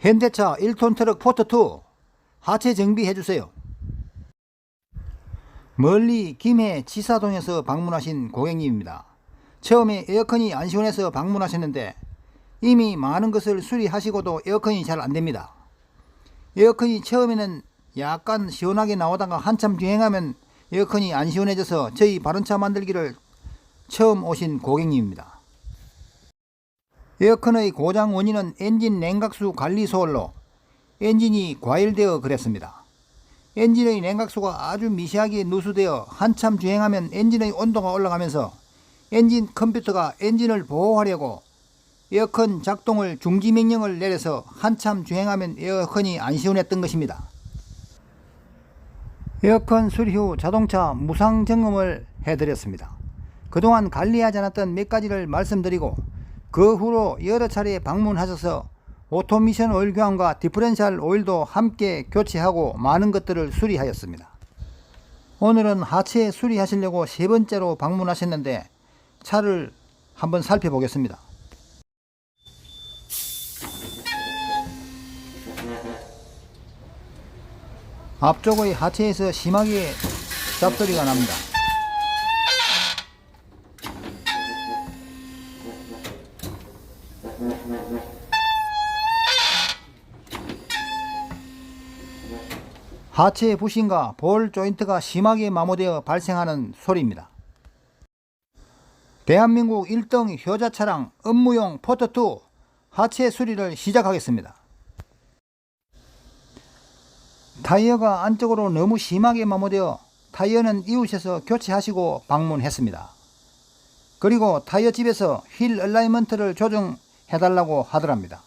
현대차 1톤 트럭 포트2 하체 정비해 주세요. 멀리 김해 지사동에서 방문하신 고객님입니다. 처음에 에어컨이 안 시원해서 방문하셨는데 이미 많은 것을 수리하시고도 에어컨이 잘 안됩니다. 에어컨이 처음에는 약간 시원하게 나오다가 한참 주행하면 에어컨이 안 시원해져서 저희 바른차 만들기를 처음 오신 고객님입니다. 에어컨의 고장 원인은 엔진 냉각수 관리 소홀로 엔진이 과열되어 그랬습니다. 엔진의 냉각수가 아주 미세하게 누수되어 한참 주행하면 엔진의 온도가 올라가면서 엔진 컴퓨터가 엔진을 보호하려고 에어컨 작동을 중지 명령을 내려서 한참 주행하면 에어컨이 안 시원했던 것입니다. 에어컨 수리 후 자동차 무상 점검을 해드렸습니다. 그동안 관리하지 않았던 몇 가지를 말씀드리고 그 후로 여러 차례 방문하셔서 오토미션 오일 교환과 디퍼렌셜 오일도 함께 교체하고 많은 것들을 수리하였습니다. 오늘은 하체 수리하시려고 세 번째로 방문하셨는데 차를 한번 살펴보겠습니다. 앞쪽의 하체에서 심하게 잡소리가 납니다. 하체 부신과 볼 조인트가 심하게 마모되어 발생하는 소리입니다. 대한민국 1등 효자 차량 업무용 포트2 하체 수리를 시작하겠습니다. 타이어가 안쪽으로 너무 심하게 마모되어 타이어는 이웃에서 교체하시고 방문했습니다. 그리고 타이어 집에서 휠 얼라이먼트를 조정 해달라고 하더랍니다.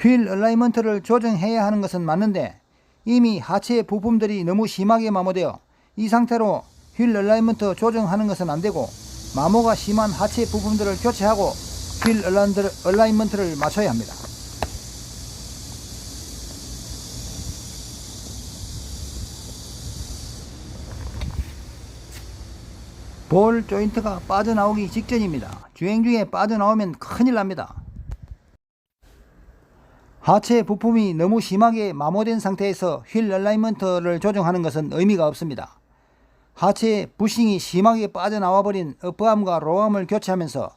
휠 얼라이먼트를 조정해야 하는 것은 맞는데 이미 하체 부품들이 너무 심하게 마모되어 이 상태로 휠 얼라이먼트 조정하는 것은 안되고 마모가 심한 하체 부품들을 교체하고 휠 얼라이먼트를- 맞춰야 합니다. 볼 조인트가 빠져나오기 직전입니다. 주행 중에 빠져나오면 큰일 납니다. 하체 부품이 너무 심하게 마모된 상태에서 휠 얼라이먼트를 조정하는 것은 의미가 없습니다. 하체 부싱이 심하게 빠져나와 버린 어퍼암과 로암을 교체하면서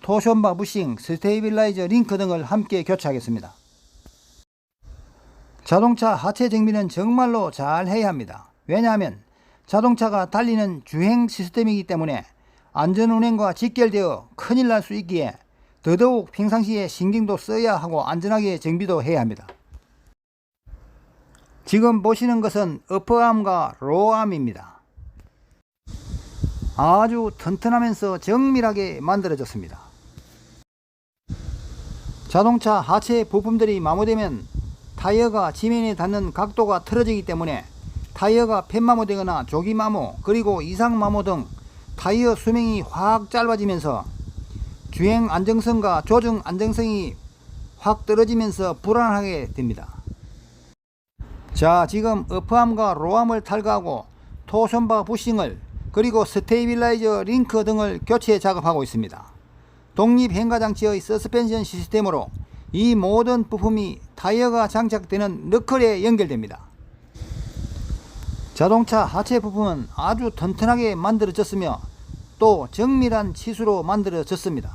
토션바 부싱, 스테이빌라이저 링크 등을 함께 교체하겠습니다. 자동차 하체 정비는 정말로 잘 해야 합니다. 왜냐하면 자동차가 달리는 주행 시스템이기 때문에 안전운행과 직결되어 큰일 날 수 있기에 더더욱 평상시에 신경도 써야 하고 안전하게 정비도 해야 합니다. 지금 보시는 것은 어퍼암과 로암입니다. 아주 튼튼하면서 정밀하게 만들어졌습니다. 자동차 하체 부품들이 마모되면 타이어가 지면에 닿는 각도가 틀어지기 때문에 타이어가 펜마모 되거나 조기마모 그리고 이상마모 등 타이어 수명이 확 짧아지면서 주행 안정성과 조정 안정성이 확 떨어지면서 불안하게 됩니다. 자 지금 어프암과 로암을 탈거하고 토션바 부싱을 그리고 스테이빌라이저 링크 등을 교체 작업하고 있습니다. 독립 행가장치의 서스펜션 시스템으로 이 모든 부품이 타이어가 장착되는 너클에 연결됩니다. 자동차 하체 부품은 아주 튼튼하게 만들어졌으며 또 정밀한 치수로 만들어졌습니다.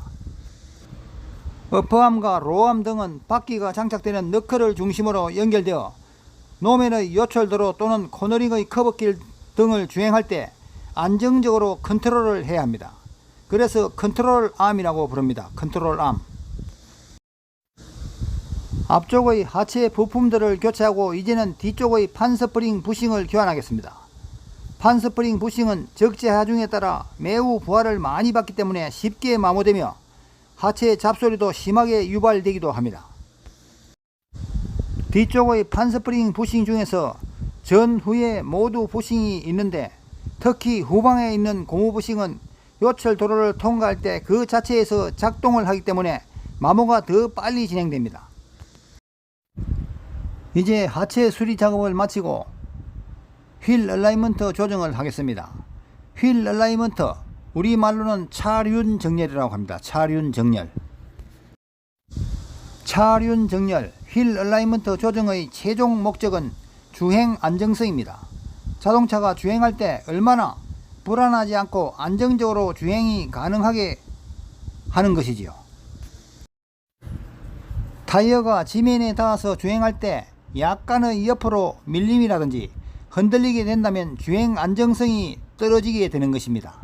어퍼암과 로암 등은 바퀴가 장착되는 너클을 중심으로 연결되어 노면의 요철도로 또는 코너링의 커브길 등을 주행할 때 안정적으로 컨트롤을 해야 합니다. 그래서 컨트롤 암이라고 부릅니다. 컨트롤 암. 앞쪽의 하체 부품들을 교체하고 이제는 뒤쪽의 판스프링 부싱을 교환하겠습니다. 판스프링 부싱은 적재 하중에 따라 매우 부하를 많이 받기 때문에 쉽게 마모되며 하체 잡소리도 심하게 유발되기도 합니다. 뒤쪽의 판스프링 부싱 중에서 전 후에 모두 부싱이 있는데 특히 후방에 있는 고무 부싱은 요철 도로를 통과할 때 그 자체에서 작동을 하기 때문에 마모가 더 빨리 진행됩니다. 이제 하체 수리 작업을 마치고 휠 얼라이먼트 조정을 하겠습니다. 휠 얼라이먼트 우리말로는 차륜 정렬이라고 합니다. 차륜 정렬. 차륜 정렬, 휠 얼라이먼트 조정의 최종 목적은 주행 안정성입니다. 자동차가 주행할 때 얼마나 불안하지 않고 안정적으로 주행이 가능하게 하는 것이지요. 타이어가 지면에 닿아서 주행할 때 약간의 옆으로 밀림이라든지 흔들리게 된다면 주행 안정성이 떨어지게 되는 것입니다.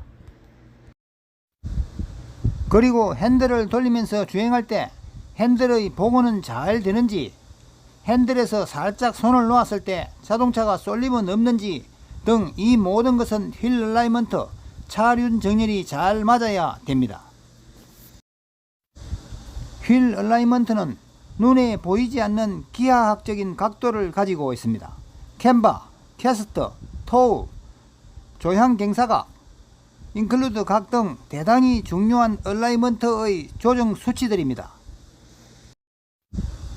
그리고 핸들을 돌리면서 주행할 때 핸들의 복원은 잘 되는지 핸들에서 살짝 손을 놓았을 때 자동차가 쏠림은 없는지 등 이 모든 것은 휠 얼라이먼트 차륜 정렬이 잘 맞아야 됩니다. 휠 얼라이먼트는 눈에 보이지 않는 기하학적인 각도를 가지고 있습니다. 캠바, 캐스터, 토우, 조향 갱사각, 인클루드 각 등 대단히 중요한 얼라이먼트의 조정 수치들입니다.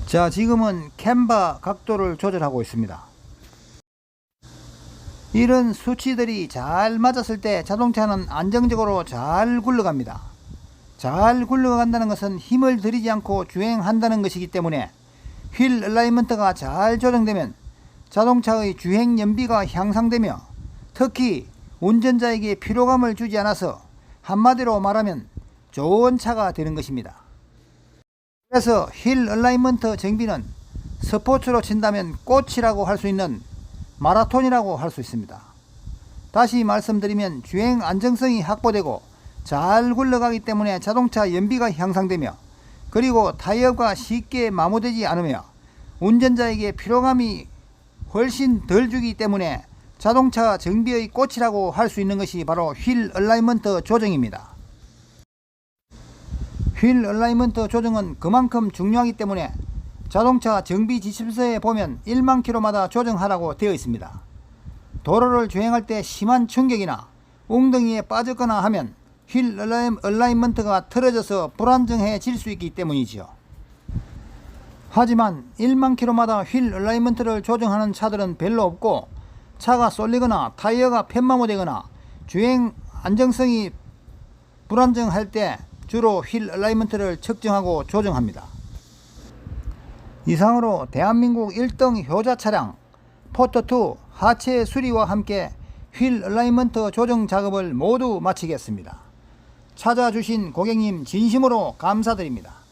자, 지금은 캠바 각도를 조절하고 있습니다. 이런 수치들이 잘 맞았을 때 자동차는 안정적으로 잘 굴러갑니다. 잘 굴러간다는 것은 힘을 들이지 않고 주행한다는 것이기 때문에 휠 얼라이먼트가 잘 조정되면 자동차의 주행 연비가 향상되며 특히 운전자에게 피로감을 주지 않아서 한마디로 말하면 좋은 차가 되는 것입니다. 그래서 힐 얼라이먼트 정비는 스포츠로 친다면 꽃이라고 할 수 있는 마라톤이라고 할 수 있습니다. 다시 말씀드리면 주행 안정성이 확보되고 잘 굴러가기 때문에 자동차 연비가 향상되며 그리고 타이어가 쉽게 마모되지 않으며 운전자에게 피로감이 훨씬 덜 주기 때문에 자동차 정비의 꽃이라고 할 수 있는 것이 바로 휠 얼라이먼트 조정입니다. 휠 얼라이먼트 조정은 그만큼 중요하기 때문에 자동차 정비 지침서에 보면 1만 킬로마다 조정하라고 되어 있습니다. 도로를 주행할 때 심한 충격이나 웅덩이에 빠졌거나 하면 휠 얼라이먼트가 틀어져서 불안정해질 수 있기 때문이지요. 하지만 1만 킬로마다 휠 얼라이먼트를 조정하는 차들은 별로 없고 차가 쏠리거나 타이어가 펜마모되거나 주행 안정성이 불안정할 때 주로 휠 얼라이먼트를 측정하고 조정합니다. 이상으로 대한민국 1등 효자 차량 포터2 하체 수리와 함께 휠 얼라이먼트 조정 작업을 모두 마치겠습니다. 찾아주신 고객님 진심으로 감사드립니다.